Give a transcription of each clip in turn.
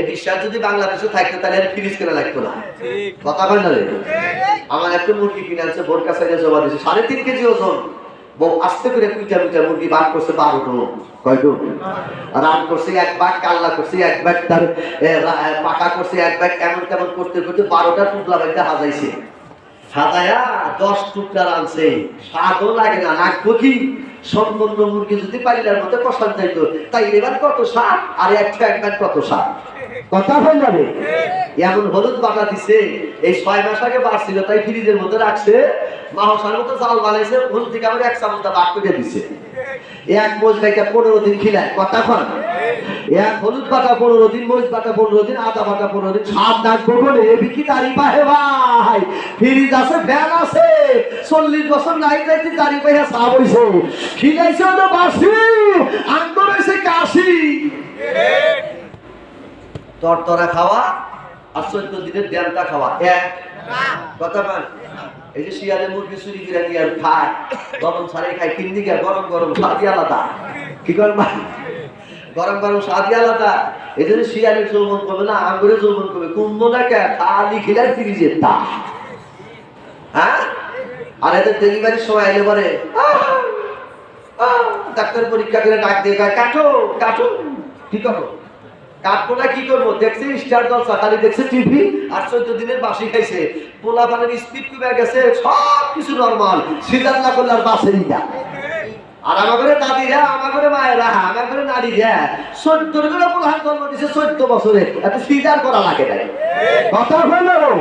এই যদি বাংলাদেশে থাকতো তাহলে আর ফ্রিজ কেনা লাগতো না। কথা না আমার একটা মুরগি কিনে আছে বোর কাছে জমা দিয়েছে সাড়ে তিন কেজি ওজন। বউ আস্তে করে কুইটা কুইটা মুরগি বার করছে বারো টন কয়টো রান করছে এক বাঘ কাল্লা করছে এক ব্যাগ তার পাকা করছে এক ব্যাগ এমন কেমন করতে করতে বারোটা টুকলা বাড়িতে হাজাইছে। সাদায়া দশ টুকরা রানছে স্বাদও লাগে না রাখব কি সম্পূর্ণ মুরগি যদি পারিলার মতো কষান চাইতো তাই এবার কত স্বাদ? আর একটা একবার কত স্বাদ? কথা হয় রে? এমন হলুদ বাটা দিছে, এই ছয় মাস আগে বাড়ছিল, তাই ফ্রিজের মধ্যে রাখছে। মাহসার মতো জাল বানাইছে ওর থেকে আমার এক চামচটা বাদ করে দিছে। এক মোজ ভাইটা পনেরো দিন খিলায়, কথা কন হলুদ বাটা পনেরো দিন, মরিচ বাটা পনেরো দিন, আদা বাটা পনেরো দিন, সাত দাগ বলে বিকি দাড়ি পাহে ভাই? ফ্রিজ আছে, ফ্যান আছে। চল্লিশ বছর নাই যাইতে দাড়ি পাহে সাপ হইছে। খিলাইছে তো বাসি আন্দোলন হয়েছে কাশি। তরতরা খাওয়া আর চোদ্দ দিনের ড্যামটা খাওয়া। এক। কথা এই যে শিয়ালে মুরগি চুরি করে দিয়ে খায়, গরম ছাড়ে খায় কিন দিকে গরম গরম স্বাদই আলাদা। কি কর মা গরম গরম স্বাদই আলাদা এই জন্য শিয়ালের যৌবন করবে না আঙ্গুরে যৌবন করবে কুম্ভ না কে? খালি খিলার ফিরিজের তা। হ্যাঁ? আর এদের ডেলিভারির সময় এলে পরে ডাক্তার পরীক্ষা করে ডাক দিয়ে কাটো কাটো, কি করো কাটবো না কি করব? দেখছে স্টার জলসা, খালি দেখছে টিভি, আর চোদ্দ দিনের বাসি খাইছে। পোলা পানের স্পিড কমে গেছে সব কিছু নর্মাল সিজার না করলে আর বাসেই না। আর আমার ঘরে দাদিরা আমার ঘরে মায়েরা আমার ঘরে নারীরা চোদ্দ করে পোলাহান জন্ম দিছে চোদ্দ বছরে। এত সিজার করা লাগে না। কথা হলো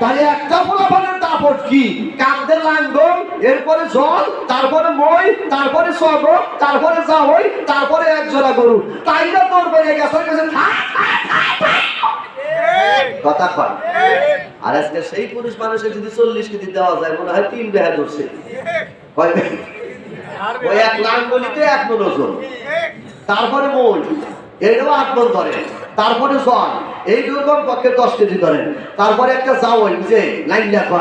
তাহলে একটা পোলাপানের দাপট কি? কাঁদতে লাঙ্গল, এরপরে জল, তারপরে মই, তারপরে সব তারপরে যাওই তারপরে এক জোড়া গরু। তাই না তোর বেড়ে গেছে। কথা কয়। আর আজকে সেই পুরুষ মানুষের যদি চল্লিশ কেজি দেওয়া যায়, মনে হয় তিন বেহা ধরছে। বেহা? ওই এক লাঙ্গলিতে এক মন তারপরে মন এইটাও আট মন ধরে। তারপরে জন এই দুর্গম পক্ষে দশ কেজি ধরেন তারপরে একটা যাওয়াই বুঝে লাইন লেখা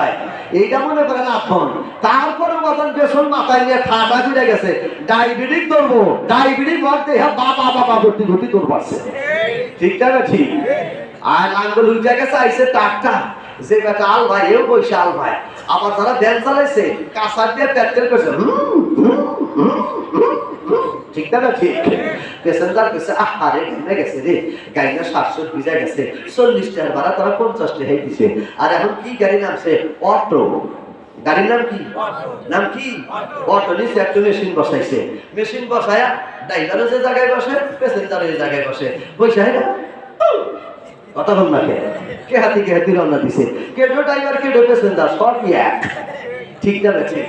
এইটা মনে করেন আট মন। তারপরে মতন বেসন মাথায় নিয়ে ঠাটা জুড়ে গেছে। ডায়াবেটিক ধরবো ডায়াবেটিক বলতে হ্যাঁ বাবা বাবা ভর্তি ভর্তি তোর পারছে ঠিক না ঠিক? আর লাঙ্গল উঠে গেছে আইসে টাকটা যে বেটা আল ভাই এও বসে আল ভাই আবার যারা দেন চালাইছে কাঁচার দিয়ে প্যাটেল করছে। হুম, না ঠিক প্যাসেঞ্জার কইছে আহারে ঘেমে গেছে রে। গাড়িটা সাতশো ভিজা গেছে চল্লিশ ভাড়া তারা পঞ্চাশ টাকাই দিছে। আর এখন কি গাড়ি নামছে? অটো। গাড়ির নাম কি? নাম কি? অটো। নিচে একটা মেশিন বসাইছে। মেশিন বসায়া ড্রাইভারও যে জায়গায় বসে প্যাসেঞ্জারও যে জায়গায় বসে। বসে না? কথা বল না কে? হাতি কে হাতি রওনা দিছে? কে ড্রাইভার কে প্যাসেঞ্জার সব এক। ঠিক না ঠিক